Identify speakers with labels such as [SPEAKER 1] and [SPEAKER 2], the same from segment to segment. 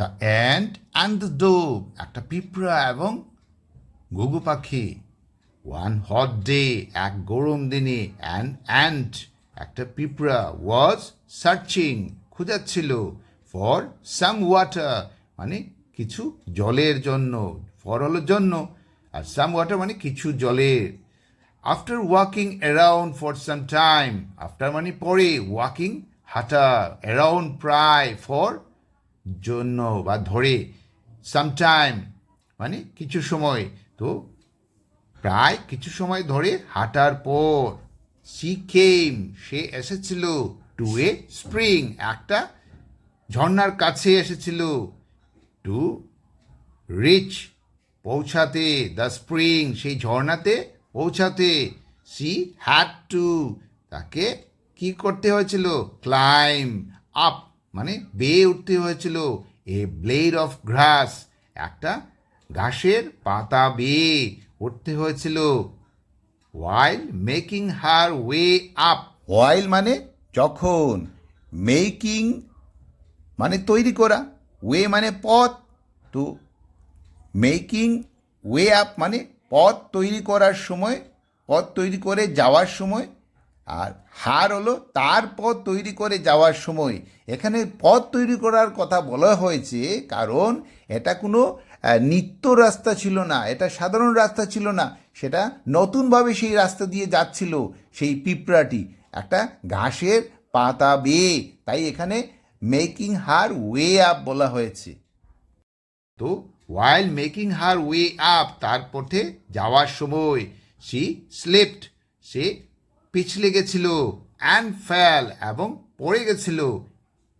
[SPEAKER 1] The and and the dove একটা পিঁপড়া এবং ঘুঘু পাখি। ওয়ান হট ডে এক গরম দিনে অ্যান অ্যান্ড একটা পিঁপড়া ওয়াজ সার্চিং খুঁজাচ্ছিল ফর সাম ওয়াটার মানে কিছু জলের জন্য ফর জন্য, আর সাম ওয়াটার মানে কিছু জলের। After walking around for some time after মানে পরে ওয়াকিং হাঁটা অ্যারাউন্ড প্রায় ফর জন্য বা ধরে সামটাইম মানে কিছু সময়, তো প্রায় কিছু সময় ধরে হাঁটার পর সি কেম সে এসেছিল টু এ স্প্রিং একটা ঝর্ণার কাছে এসেছিল টু রিচ পৌঁছাতে দ্য স্প্রিং সেই ঝর্ণাতে পৌঁছাতে সি হ্যাড টু তাকে কি করতে হয়েছিল? ক্লাইম আপ মানে বেয়ে উঠতে হয়েছিল এ ব্লেড অফ গ্রাস। একটা ঘাসের পাতা বেয়ে উঠতে হয়েছিল while making her way up while মানে যখন মেকিং মানে তৈরি করা। ওয়ে মানে পথ। তো মেকিং ওয়ে আপ মানে পথ তৈরি করার সময়, পথ তৈরি করে যাওয়ার সময় আর হার হলো তার পথ তৈরি করে যাওয়ার সময়। এখানে পথ তৈরি করার কথা বলা হয়েছে, কারণ এটা কোনো নিত্য রাস্তা ছিল না, এটা সাধারণ রাস্তা ছিল না, সেটা নতুনভাবে সেই রাস্তা দিয়ে যাচ্ছিল সেই পিঁপড়াটি। একটা ঘাসের পাতা বেয়ে, তাই এখানে মেকিং হার ওয়ে আপ বলা হয়েছে। তো while making her way up তার পথে যাওয়ার সময় সি স্লেপ্ট সে পিছলে গেছিল অ্যান্ড ফ্যাল এবং পড়ে গেছিল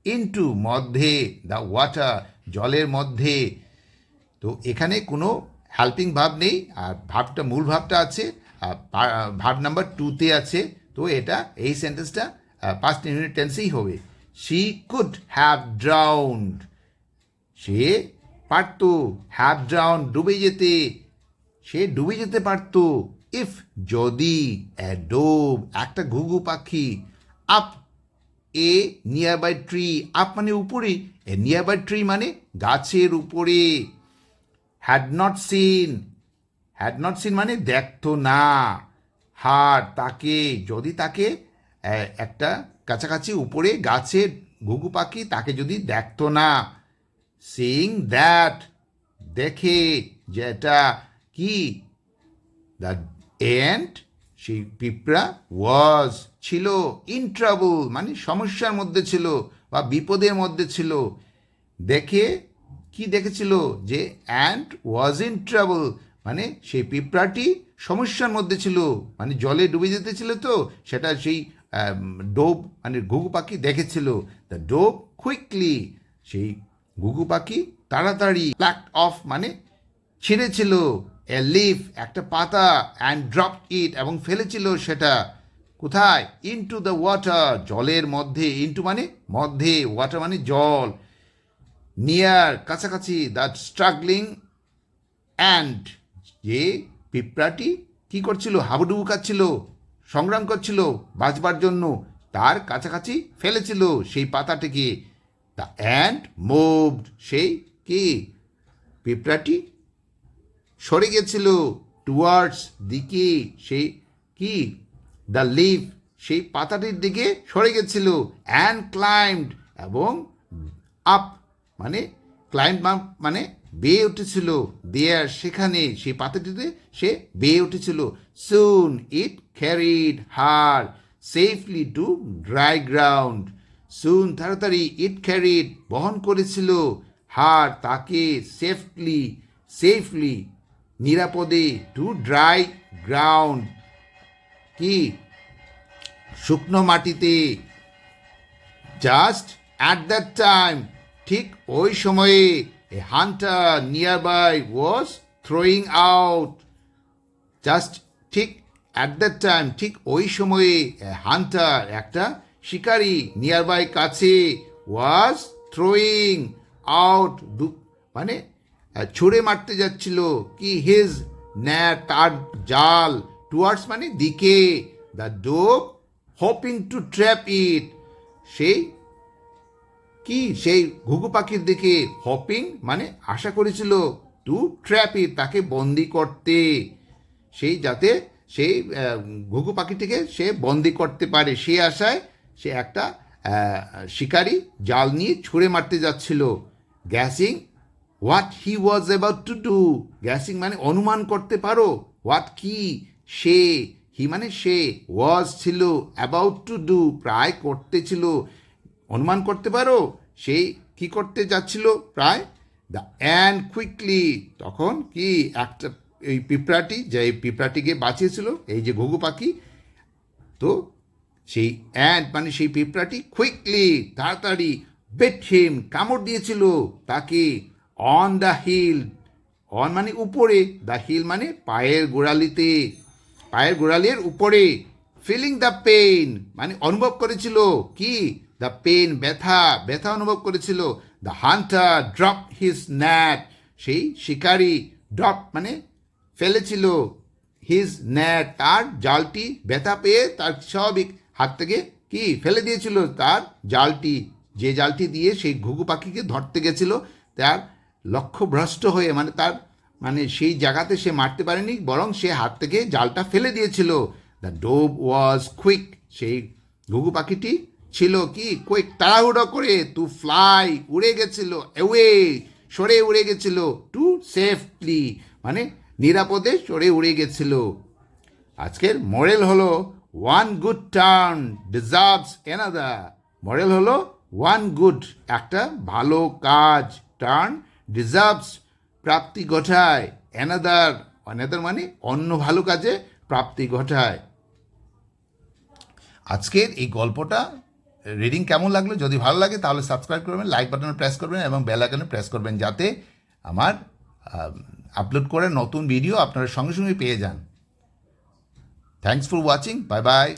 [SPEAKER 1] ইনটু মধ্যে দ্য ওয়াটার জলের মধ্যে। তো এখানে কোনো হেল্পিং ভাব নেই, আর ভাবটা মূল ভাবটা আছে, আর ভাব নাম্বার টুতে আছে। তো এটা এই সেন্টেন্সটা পাস্ট ইউনিট টেন্সেই হবে। শি কুড হ্যাভ ড্রাউন্ড সে পারত হ্যাভ ড্রাউন ডুবে যেতে। সে ডুবে যেতে পারত। ইফ যদি ডোব একটা ঘুঘু পাখি up a nearby tree up মানে উপরে নিয়ার বাই ট্রি মানে গাছের উপরে। Had not seen had not seen মানে দেখতো না। হার, তাকে, যদি তাকে একটা কাছাকাছি উপরে গাছের ঘুঘু পাখি, তাকে যদি দেখতো না। সিং দ্যাট দেখে, যেটা কি? দ্য এন্ড সেই পিঁপড়া ওয়াজ ছিল ইন ট্রাবল মানে সমস্যার মধ্যে ছিল বা বিপদের মধ্যে ছিল। দেখে, কি দেখেছিল? যে অ্যান্ড ওয়াজ ইন ট্রাবল মানে সেই পিঁপড়াটি সমস্যার মধ্যে ছিল। মানে জলে ডুবে যেতে ছিল তো, সেটা সেই ডোব মানে ঘুঘু পাখি দেখেছিল। দ্য ডোব কুইকলি সেই ঘুঘু পাখি তাড়াতাড়ি প্লাক অফ মানে ছিঁড়েছিল। এ লিফ একটা পাতা অ্যান্ড ড্রপ ইট এবং ফেলেছিল সেটা। কোথায়? ইনটু দ্য ওয়াটার জলের মধ্যে। ইনটু মানে মধ্যে ওয়াটার মানে জল। নিয়ার কাছাকাছি দ্য স্ট্রাগলিং অ্যান্ড যে পিঁপড়াটি কি করছিল? হাবুডুবু কাচ্ছিল সংগ্রাম করছিল বাঁচবার জন্য। তার কাছাকাছি ফেলেছিল সেই পাতাটিকে। দ্য অ্যান্ড মুভড সেই কি? পিঁপড়াটি সরে গেছিল টুয়ার্ডস দিকে সেই কি? দ্য লিফ সেই পাতাটির দিকে সরে গেছিল অ্যান্ড ক্লাইম্ড এবং আপ মানে ক্লাইম্ব মানে বেয়ে উঠেছিল। দেয়ার সেখানে সেই পাতাটিতে সে বেয়ে উঠেছিল। Soon it carried her safely to dry ground soon তাড়াতাড়ি ইট ক্যারিড বহন করেছিল। হার তাকে সেফলি সেফলি নিরাপদে টু ড্রাই গ্রাউন্ড কি? শুকনো মাটিতে। জাস্ট অ্যাট দ্যাট টাইম ঠিক ওই সময়ে a hunter nearby was throwing out just ঠিক অ্যাট দ্যাট টাইম ঠিক ওই সময়ে হান্টার একটা শিকারী নিয়ার বাই কাছে ওয়াজ থ্রোয়িং আউট মানে ছুঁড়ে মারতে যাচ্ছিল কি হিজ ন্যাট তার জাল টুয়ার্ডস মানে দিকে। The dove hoping to trap it সেই কি? সেই ঘুঘু পাখির দিকে হপিং মানে আশা করেছিল টু ট্র্যাপি তাকে বন্দি করতে। সেই যাতে সেই ঘুঘু পাখিটিকে সে বন্দি করতে পারে। সে আশায় সে একটা শিকারি জাল নিয়ে ছুঁড়ে মারতে যাচ্ছিল। Guessing what he was about to do guessing মানে অনুমান করতে পারো। হোয়াট কি সে হি মানে সে ওয়াজ ছিল অ্যাবাউট টু ডু প্রায় করতে ছিল। অনুমান করতে পারো? সে কি করতে যাচ্ছিল? প্রায় দ্য অ্যান্ড কুইকলি তখন কি একটা এই পিঁপড়াটি, যে এই পিঁপড়াটিকে বাঁচিয়েছিল, এই যে ঘুঘু পাখি, তো সেই অ্যান্ড মানে সেই পিঁপড়াটি কুইকলি তাড়াতাড়ি বেট হিম কামড় দিয়েছিল তাকে। অন দ্য হিল অন মানে উপরে দ্য হিল মানে পায়ের গোড়ালিতে। পায়ের গোড়ালির উপরে। ফিলিং দ্য পেইন মানে অনুভব করেছিল। কি? দ্য পেইন ব্যথা ব্যথা অনুভব করেছিল। The hunter drop his net সেই শিকারি ড্রপ মানে ফেলেছিল। হিজ ন্যাট তার জালটি ব্যথা পেয়ে তার স্বাভাবিক হাত থেকে কি? ফেলে দিয়েছিল। তার জালটি, যে জালটি দিয়ে সেই ঘুঘু পাখিকে ধরতে গেছিল, তার লক্ষ্যভ্রষ্ট হয়ে মানে তার মানে সেই জায়গাতে সে মারতে পারেনি, বরং সে হাত থেকে জালটা ফেলে দিয়েছিল। দ্য ডোব ওয়াজ কুইক সেই ঘুঘু পাখিটি ছিল কি? কুইক তাড়াহুড়ো করে টু ফ্লাই উড়ে গেছিল এওয়ে সরে উড়ে গেছিল টু সেফলি মানে নিরাপদে সরে উড়ে গেছিল। আজকের মডেল হলো one good turn deserves another model হলো ওয়ান গুড একটা ভালো কাজ টার্ন ডিজার্ভস প্রাপ্তি ঘটায়। অ্যানাদার অনাদার মানে অন্য ভালো কাজে প্রাপ্তি ঘটায়। আজকের এই গল্পটা রিডিং কেমন লাগল? যদি ভালো লাগে, তাহলে সাবস্ক্রাইব করবেন লাইক বাটনে প্রেস করবেন এবং বেল আইকনে প্রেস করবেন যাতে আমার আপলোড করে নতুন ভিডিও আপনারা সঙ্গে সঙ্গে পেয়ে যান। Thanks for watching bye bye